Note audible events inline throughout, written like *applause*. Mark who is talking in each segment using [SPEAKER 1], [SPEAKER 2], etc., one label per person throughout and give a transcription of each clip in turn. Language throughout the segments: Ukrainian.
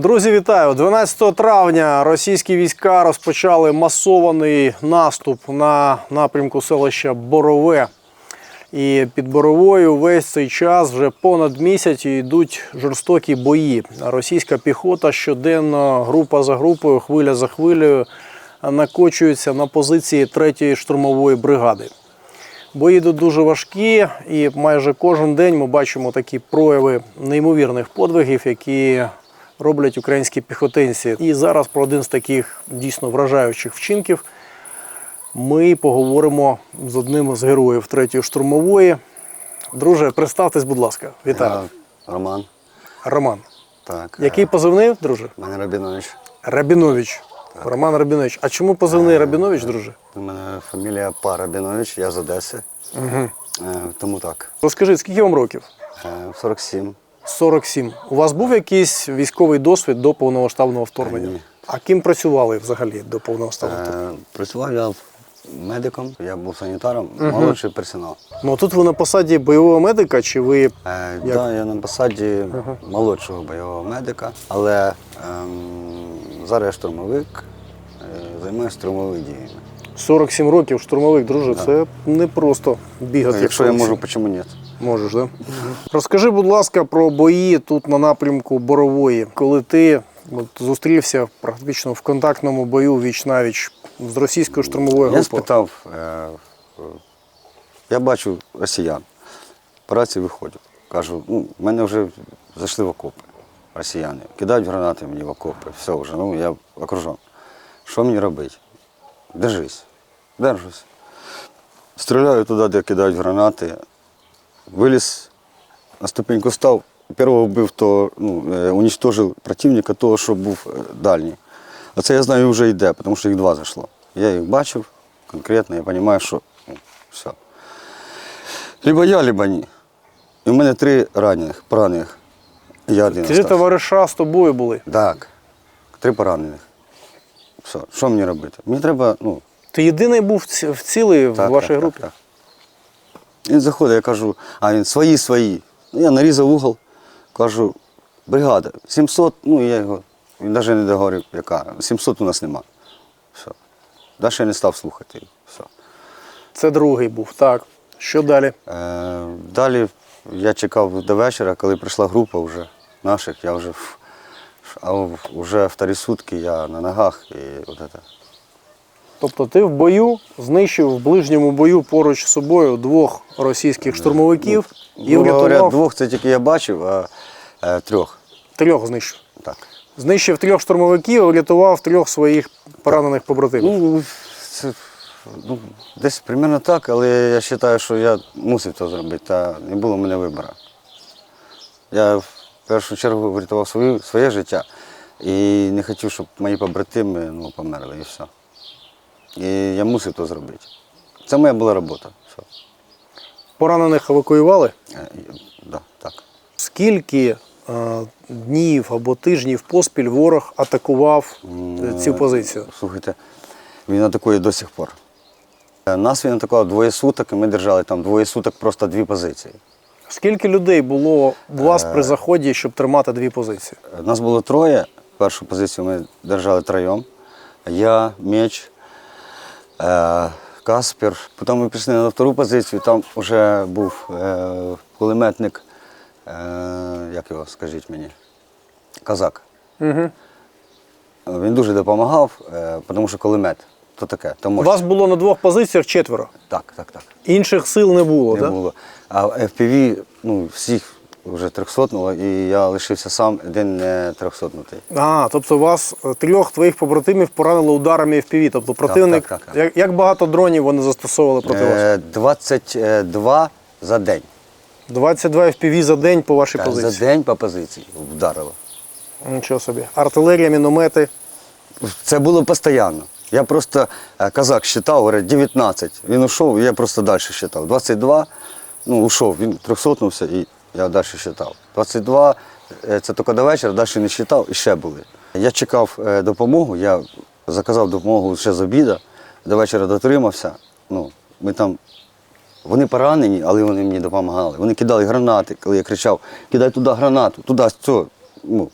[SPEAKER 1] Друзі, вітаю! 12 травня російські війська розпочали масований наступ на напрямку селища Борове. І під Боровою весь цей час вже понад місяць йдуть жорстокі бої. Російська піхота щоденно, група за групою, хвиля за хвилею, накочується на позиції 3-ї штурмової бригади. Бої йдуть дуже важкі, і майже кожен день ми бачимо такі прояви неймовірних подвигів, які роблять українські піхотинці. І зараз про один з таких дійсно вражаючих вчинків ми поговоримо з одним з героїв третьої штурмової. Друже, представтесь, будь ласка. Вітаю.
[SPEAKER 2] Я Роман.
[SPEAKER 1] Роман.
[SPEAKER 2] Так.
[SPEAKER 1] Який позивний, друже?
[SPEAKER 2] е, Мене Рабінович.
[SPEAKER 1] Рабінович. Роман Рабінович. А чому позивний Рабінович, друже?
[SPEAKER 2] У мене фамілія Па Рабінович, я з Одеси. Угу. Тому так.
[SPEAKER 1] Розкажіть, скільки вам років?
[SPEAKER 2] Е, 47.
[SPEAKER 1] 47. У вас був якийсь військовий досвід до повномасштабного вторгнення?
[SPEAKER 2] Ні.
[SPEAKER 1] А ким працювали взагалі до повномасштабного вторгнення?
[SPEAKER 2] Е, Працював я медиком, я був санітаром, молодший персонал.
[SPEAKER 1] Ну тут ви на посаді бойового медика, чи ви
[SPEAKER 2] Е, да, я на посаді молодшого бойового медика, але ем, зараз я штурмовик, е, займаюся штурмовими діями.
[SPEAKER 1] 47 років штурмовик, друже, це не просто бігати.
[SPEAKER 2] Якщо я можу, чому ні?
[SPEAKER 1] Можеш, так? Да? Розкажи, будь ласка, про бої тут на напрямку Борової, коли ти от, зустрівся практично в контактному бою віч навіч з російською штурмовою
[SPEAKER 2] Я
[SPEAKER 1] групою.
[SPEAKER 2] спитав, е, я бачу росіян, по рації виходять. Кажу, ну, в мене вже зайшли в окопи росіяни. Кидають гранати мені в окопи, все вже, ну я окружен. Що мені робити? Держись, держусь. Стріляю туди, де кидають гранати. Виліз, на ступеньку став, першого вбив, то ну, е, уничтожив противника, того, що був е, дальній. А це я знаю вже йде, тому що їх два зайшло. Я їх бачив конкретно, я розумію, що ну, все. Либо я, либо ні. І в мене три ранених, поранених. Я один.
[SPEAKER 1] Ті
[SPEAKER 2] остався.
[SPEAKER 1] товариша з тобою були.
[SPEAKER 2] Так. Три поранених. Все. Що мені робити? Мені треба, ну,
[SPEAKER 1] Ти єдиний був ці- вцілий в
[SPEAKER 2] так,
[SPEAKER 1] вашій
[SPEAKER 2] так,
[SPEAKER 1] групі?
[SPEAKER 2] Так, так. Він заходить, я кажу, а він свої, свої. Ну, я нарізав угол, кажу, бригада, 700, ну я його, він навіть не договорив, яка, 700 у нас нема. Все. Далі я не став слухати. Все.
[SPEAKER 1] Це другий був. Так. Що далі?
[SPEAKER 2] Е, далі я чекав до вечора, коли прийшла група вже наших, я вже, в- а вже вторі сутки я на ногах і от це.
[SPEAKER 1] Тобто ти в бою знищив в ближньому бою поруч з собою двох російських штурмовиків і
[SPEAKER 2] Ну,
[SPEAKER 1] врятував
[SPEAKER 2] двох це тільки я бачив, а е, трьох.
[SPEAKER 1] трьох знищив.
[SPEAKER 2] Так.
[SPEAKER 1] Знищив трьох штурмовиків, врятував трьох своїх поранених побратимів.
[SPEAKER 2] Ну, це, ну, десь примерно так, але я вважаю, що я мусив це зробити, та не було в мене вибору. Я в першу чергу врятував своє, своє життя і не хотів, щоб мої побратими ну, померли і все. І я мусив це зробити. Це моя була робота. Все.
[SPEAKER 1] Поранених евакуювали.
[SPEAKER 2] Е, да, так.
[SPEAKER 1] Скільки е, днів або тижнів поспіль ворог атакував е, цю позицію?
[SPEAKER 2] Слухайте, він атакує до сих пор. Е, Нас він атакував двоє суток, і ми держали там двоє суток просто дві позиції.
[SPEAKER 1] Скільки людей було у вас при заході, щоб тримати дві позиції?
[SPEAKER 2] Нас було троє. Першу позицію ми держали троєм. Я, меч, е, Каспер. Потім ми пішли на втору позицію, там вже був е, кулеметник, е, як його, скажіть мені, казак.
[SPEAKER 1] Угу.
[SPEAKER 2] Він дуже допомагав, е, тому що кулемет. То таке, то
[SPEAKER 1] У вас було на двох позиціях четверо.
[SPEAKER 2] Так, так, так.
[SPEAKER 1] Інших сил не було,
[SPEAKER 2] Не
[SPEAKER 1] так?
[SPEAKER 2] було. А FPV ну, всіх вже трьохсотнуло, і я лишився сам, один не трьохсотнутий.
[SPEAKER 1] А, тобто вас е, трьох твоїх побратимів поранило ударами FPV. Тобто противник.
[SPEAKER 2] так, так.
[SPEAKER 1] Як, як багато дронів вони застосовували проти вас?
[SPEAKER 2] Е, 22 за день.
[SPEAKER 1] 22 FPV за день по вашій
[SPEAKER 2] Так,
[SPEAKER 1] позиції.
[SPEAKER 2] За день по позиції вдарило.
[SPEAKER 1] Нічого собі. Артилерія, міномети.
[SPEAKER 2] Це було постійно. Я просто е, казак считав, говорить, 19. Він ушов, я просто далі считав. 22, ну, ушов, він трьохсотнувся і я далі считав. 22 е, це тільки до вечора, далі не считав і ще були. Я чекав е, допомогу, я заказав допомогу ще з обіду, до вечора дотримався. Ну, ми там, вони поранені, але вони мені допомагали. Вони кидали гранати, коли я кричав, кидай туди гранату, туди. Ну,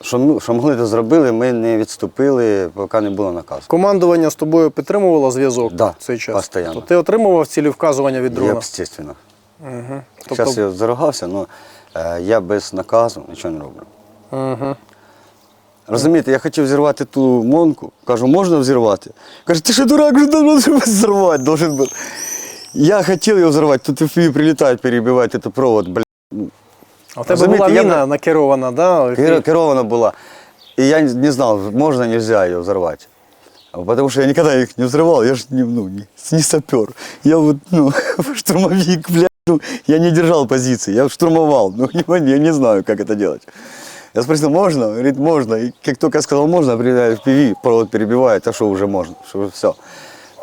[SPEAKER 2] що, ну, що могли, то зробили, ми не відступили, поки не було наказу.
[SPEAKER 1] Командування з тобою підтримувало зв'язок
[SPEAKER 2] Да,
[SPEAKER 1] цей час?
[SPEAKER 2] постоянно.
[SPEAKER 1] То ти отримував цілі вказування від дрона?
[SPEAKER 2] Я, естественно.
[SPEAKER 1] Угу.
[SPEAKER 2] Зараз я зарогався, але е, я без наказу нічого не роблю.
[SPEAKER 1] Угу.
[SPEAKER 2] Розумієте, я хотів зірвати ту монку, кажу, можна взірвати? Каже, ти що дурак, взорвати должен був. Я хотів його взорвати, тут FPV прилітають, перебивають цей провод, блядь.
[SPEAKER 1] А в тебе була
[SPEAKER 2] я
[SPEAKER 1] міна
[SPEAKER 2] б-
[SPEAKER 1] накерована, да?
[SPEAKER 2] Кер- Керована была. И я не знал, можно, нельзя ее взорвать. А Потому что я никогда их не взрывал, я же не, ну, не, не сапер. Я вот, ну, *laughs* штурмовик, ну, я не держал позиции, я штурмовал, ну, *laughs* я не знаю, как это делать. Я спросил, можно? Он Говорит, можно. И как только я сказал, можно, прилетает в провод перебивает, а что уже можно, что все.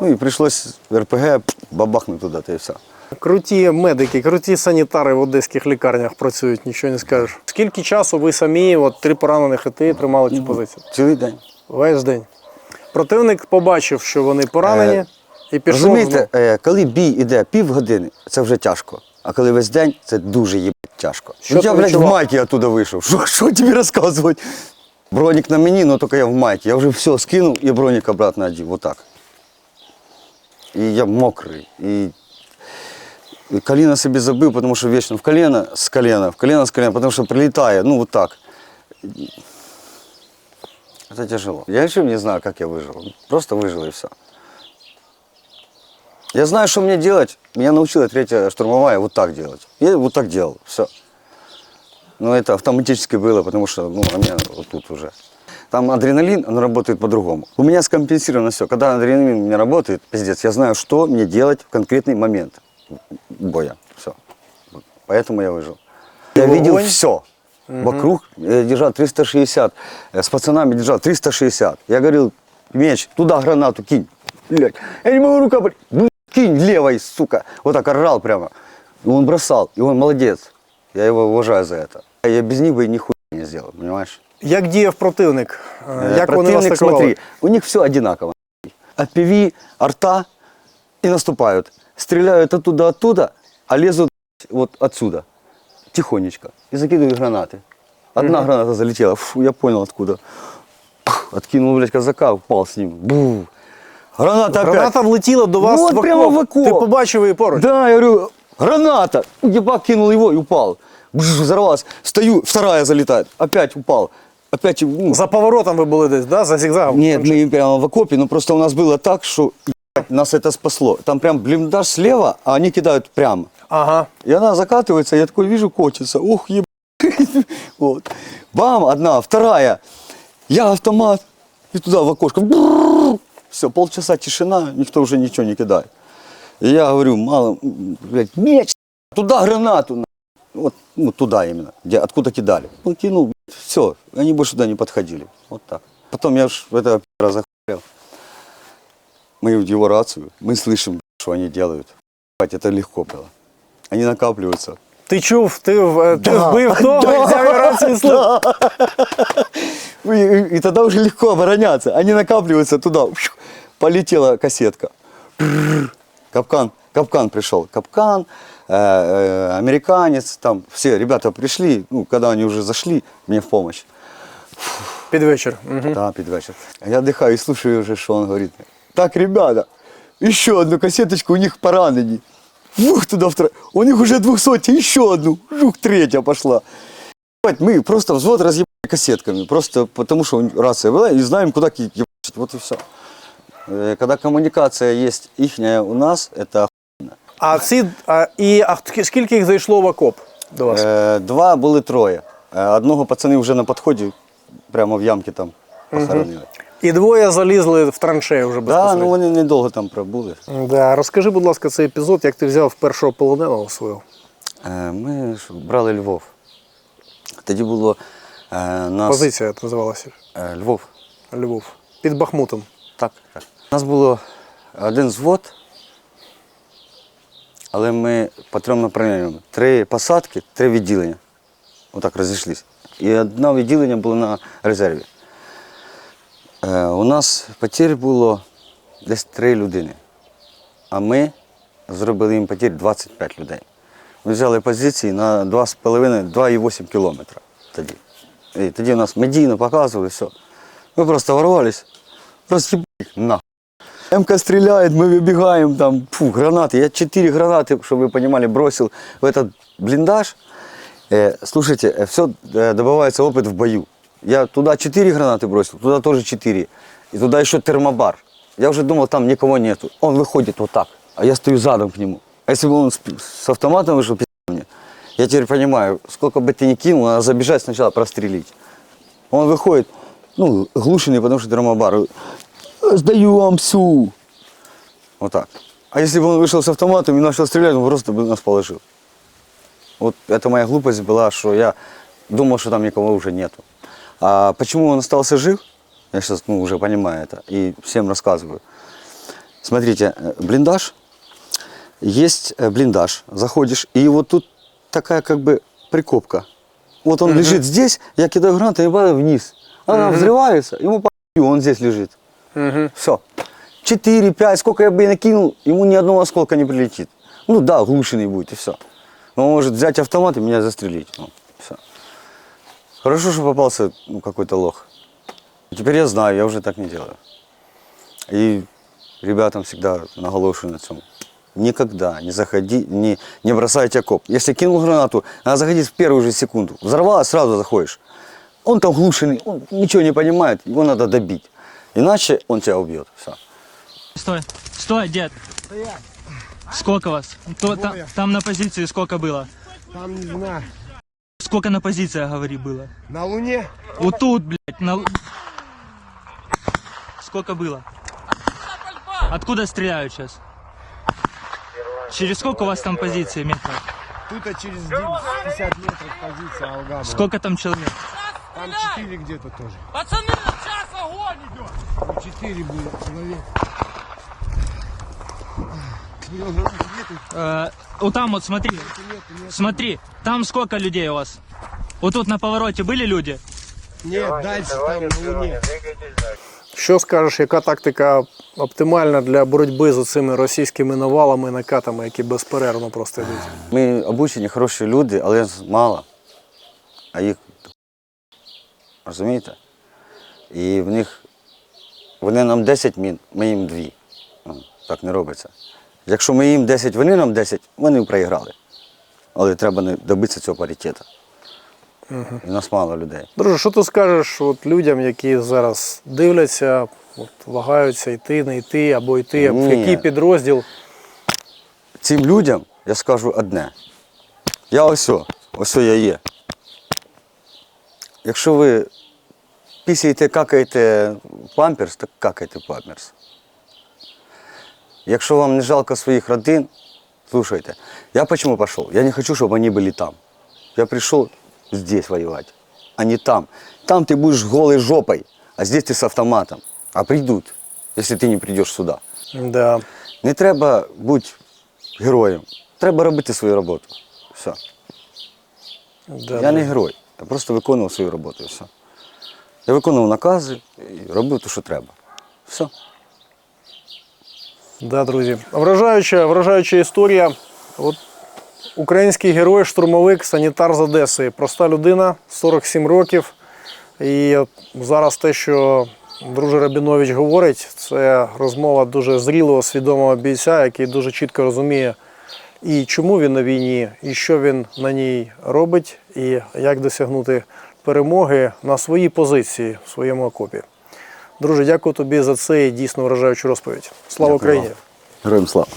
[SPEAKER 2] Ну и пришлось РПГ бабахнуть туда-то и все.
[SPEAKER 1] Круті медики, круті санітари в одеських лікарнях працюють, нічого не скажеш. Скільки часу ви самі, от три поранених і ти тримали цю позицію?
[SPEAKER 2] Цілий день.
[SPEAKER 1] Весь день. Противник побачив, що вони поранені,
[SPEAKER 2] Е,
[SPEAKER 1] і пішов.
[SPEAKER 2] Розумієте, е, коли бій іде півгодини, це вже тяжко. А коли весь день, це дуже їбать тяжко.
[SPEAKER 1] Що
[SPEAKER 2] ну,
[SPEAKER 1] ти
[SPEAKER 2] я, блядь, в
[SPEAKER 1] відчував?
[SPEAKER 2] майці оттуда вийшов. Що, що тобі розказувати? Бронік на мені, ну тільки я в майці. Я вже все скинув і бронік обратно одів. Отак. І я мокрий. І, і коліна собі забив, тому що вічно в коліна з коліна, в коліна з коліна, тому що прилітає, ну вот так. Это тяжело. Я еще не знаю, как я выжил. Просто выжил и все. Я знаю, что мне делать. Меня научила третья штурмовая вот так делать. Я вот так делал. Все. Но это автоматически было, потому что ну, у меня вот тут уже. Там адреналин, он работает по-другому. У меня скомпенсировано все. Когда адреналин у меня работает, пиздец, я знаю, что мне делать в конкретный момент боя. Все. Поэтому я выжил. Я
[SPEAKER 1] Огонь?
[SPEAKER 2] видел все. Вокруг я держал 360. э, С пацанами держал 360. Я говорил, меч, туда гранату кинь. Блядь. Я не могу рука, блядь. Ну, кинь левой, сука. Вот так орал прямо. И он бросал, и он молодец. Я его уважаю за это. Я без них бы нихуя не сделал, понимаешь?
[SPEAKER 1] Як діяв противник?
[SPEAKER 2] Э,
[SPEAKER 1] Як вони
[SPEAKER 2] противник,
[SPEAKER 1] атакували?
[SPEAKER 2] смотри, у них все одинаково. Отпеви, арта и наступают. Стреляют оттуда, оттуда, а лезут вот отсюда, тихонечко, и закидывают гранаты. Одна граната залетела, фу, я понял откуда. Откинул, блядь, казака, упал с ним. Бу. Граната опять.
[SPEAKER 1] Граната влетіла до вас
[SPEAKER 2] Ну, от
[SPEAKER 1] в окоп.
[SPEAKER 2] прямо в окоп.
[SPEAKER 1] Ти побачив її поруч?
[SPEAKER 2] Да, я говорю, граната. Ебак кинул его и упал. Бжж, взорвалась. Стою, вторая залетает. Опять упал. Опять, ну,
[SPEAKER 1] За поворотом ви були десь, да? за зігзагом?
[SPEAKER 2] нет, мы прямо в окопе, но просто у нас было так, что ебать, нас это спасло. Там прям блиндаж слева, а они кидают прямо.
[SPEAKER 1] Ага.
[SPEAKER 2] И она закатывается, я такой вижу, котится. Ух, ебать. Вот. *laughs* Бам, одна, вторая. Я автомат. И туда в окошко. Все, полчаса тишина, никто уже ничего не кидает. И я говорю, мало, блядь, меч, туда гранату. на». Вот, ну, туда именно, где, откуда кидали. Ну, кинул, все, они больше туда не подходили. Вот так. Потом я ж в этого пи***ра захуял. Мы в его рацию, мы слышим, что они делают. Это легко было. Они накапливаются.
[SPEAKER 1] Ти чув, ти, в- е, ти
[SPEAKER 2] Да,
[SPEAKER 1] вбив того *laughs*
[SPEAKER 2] да,
[SPEAKER 1] і взяв його рацію і слухав.
[SPEAKER 2] И, и- и тогда уже легко обороняться. Они накапливаются туда. Фью, Полетела кассетка. Бррр. Капкан, капкан пришел. Капкан, э, э, американец, там все ребята пришли, ну, когда они уже зашли мне в помощь.
[SPEAKER 1] Під вечір. Мгм.
[SPEAKER 2] Да, під вечір. А я отдыхаю и слушаю уже, что он говорит. Так, ребята, еще одну кассеточку, у них поранені. Вух, туда вторая. У них уже двухсотая, еще одну. Жух, третья пошла. Ебать, Мы просто взвод разъебали кассетками. Просто потому, что у них рация была, и знаем, куда ки- ебать. Вот и все. Когда коммуникация есть ихняя у нас, это
[SPEAKER 1] А ці, а, і, а хт- скільки їх зайшло в окоп до вас?
[SPEAKER 2] Е, Два були троє. Е, Одного пацани вже на підході, прямо в ямки там похоронили.
[SPEAKER 1] І двоє залізли в траншею вже
[SPEAKER 2] Так, да,
[SPEAKER 1] безпосередньо.
[SPEAKER 2] ну вони недовго там пробули.
[SPEAKER 1] Да, розкажи, будь ласка, цей епізод, як ти взяв першого полоненого свого.
[SPEAKER 2] Е, Ми ж брали Львов. Тоді було е, нас
[SPEAKER 1] Позиція це називалася
[SPEAKER 2] е, Львов.
[SPEAKER 1] Львов. Під Бахмутом.
[SPEAKER 2] Так, так. У нас було один взвод, але ми по трьом направленням. Три посадки, три відділення. Отак розійшлися. І одне відділення було на резерві. Е, у нас потерь було десь три людини. А ми зробили їм потерь 25 людей. Ми взяли позиції на 2,5-2,8 кілометра тоді. І тоді у нас медійно показували, все. Ми просто ворвались, роз'їбали їх нахуй. МК стреляет, мы выбегаем, там, фу, гранаты. Я четыре гранаты, чтобы вы понимали, бросил в этот блиндаж. Э, слушайте, все добывается опыт в бою. Я туда четыре гранаты бросил, туда тоже четыре. И туда еще термобар. Я уже думал, там никого нету. Он выходит вот так, а я стою задом к нему. А если бы он с, с автоматом вышел, пи*** мне, я теперь понимаю, сколько бы ты ни кинул, надо забежать сначала прострелить. Он выходит, ну, глушенный, потому что термобар. Сдаю вам всю. Вот так. А если бы он вышел с автоматом и начал стрелять, он просто бы нас положил. Вот это моя глупость была, что я думал, что там никого уже нету. А почему он остался жив, я сейчас ну, уже понимаю это и всем рассказываю. Смотрите, э, блиндаж, есть э, блиндаж, заходишь, и вот тут такая как бы прикопка. Вот он лежит здесь, я кидаю гранату и падаю вниз. Она взрывается, ему по он здесь лежит.
[SPEAKER 1] Угу.
[SPEAKER 2] Все. 4, 5, сколько я бы и накинул, ему ни одного осколка не прилетит. Ну да, глушенный будет, и все. Он может взять автомат и меня застрелить. Ну, все. Хорошо, что попался ну, какой-то лох. Теперь я знаю, я уже так не делаю. И ребятам всегда наголошую на этом. Никогда не заходи, не, не бросайте окоп. Если кинул гранату, надо заходить в первую же секунду. Взорвалась, сразу заходишь. Он там глушенный, он ничего не понимает, его надо добить. Иначе он тебя убьет. Все.
[SPEAKER 3] Стой, стой, дед. Сколько вас? То- та- там на позиции сколько было?
[SPEAKER 4] Там не знаю.
[SPEAKER 3] Сколько на позиции, говори, было?
[SPEAKER 4] На Луне?
[SPEAKER 3] Вот тут, блядь, на... Сколько было? Откуда стреляют сейчас? Через сколько у вас там позиции метров?
[SPEAKER 4] Тут а через 50 метров позиция Алгама.
[SPEAKER 3] Сколько там человек?
[SPEAKER 4] Там 4 где-то тоже.
[SPEAKER 5] Пацаны, сейчас огонь идет!
[SPEAKER 4] Там 4 будет человек.
[SPEAKER 3] Э, вот там вот, смотри. Смотри, там сколько людей у вас? Вот тут на повороте были люди?
[SPEAKER 4] Нет, дальше там Луне.
[SPEAKER 1] Що скажеш, яка тактика оптимальна для боротьби з цими російськими навалами, накатами, які безперервно просто йдуть?
[SPEAKER 2] Ми обучені хороші люди, але мало. А їх розумієте? І в них вони нам 10 мін, ми їм 2. Так не робиться. Якщо ми їм 10, вони нам 10, вони проіграли. Але треба добитися цього паритету. І нас мало людей.
[SPEAKER 1] Друже, що ти скажеш от людям, які зараз дивляться, от, вагаються йти, не йти або йти, в який підрозділ?
[SPEAKER 2] Цим людям я скажу одне. Я ось, ось я є. Якщо ви пісяєте, какаєте памперс, так какайте памперс. Якщо вам не жалко своїх родин, слушайте, я почему пошел? Я не хочу, чтобы они были там. Я пришел здесь воевать, а не там. Там ты будешь голой жопой, а здесь ты с автоматом. А придут, если ты не придешь сюда.
[SPEAKER 1] Да.
[SPEAKER 2] Не треба бути героєм. Треба робити свою роботу. Все.
[SPEAKER 1] Да,
[SPEAKER 2] Я не герой. Я просто виконував свою роботу і все. Я виконував накази і робив те, що треба. Все.
[SPEAKER 1] Да, друзі. Вражаюча, вражаюча історія. От український герой, штурмовик, санітар з Одеси. Проста людина, 47 років. І зараз те, що друже Рабінович говорить, це розмова дуже зрілого, свідомого бійця, який дуже чітко розуміє, і чому він на війні, і що він на ній робить, і як досягнути перемоги на своїй позиції в своєму окопі. Друже, дякую тобі за це дійсно вражаючу розповідь. Слава
[SPEAKER 2] Дякую
[SPEAKER 1] Україні!
[SPEAKER 2] Героям слава.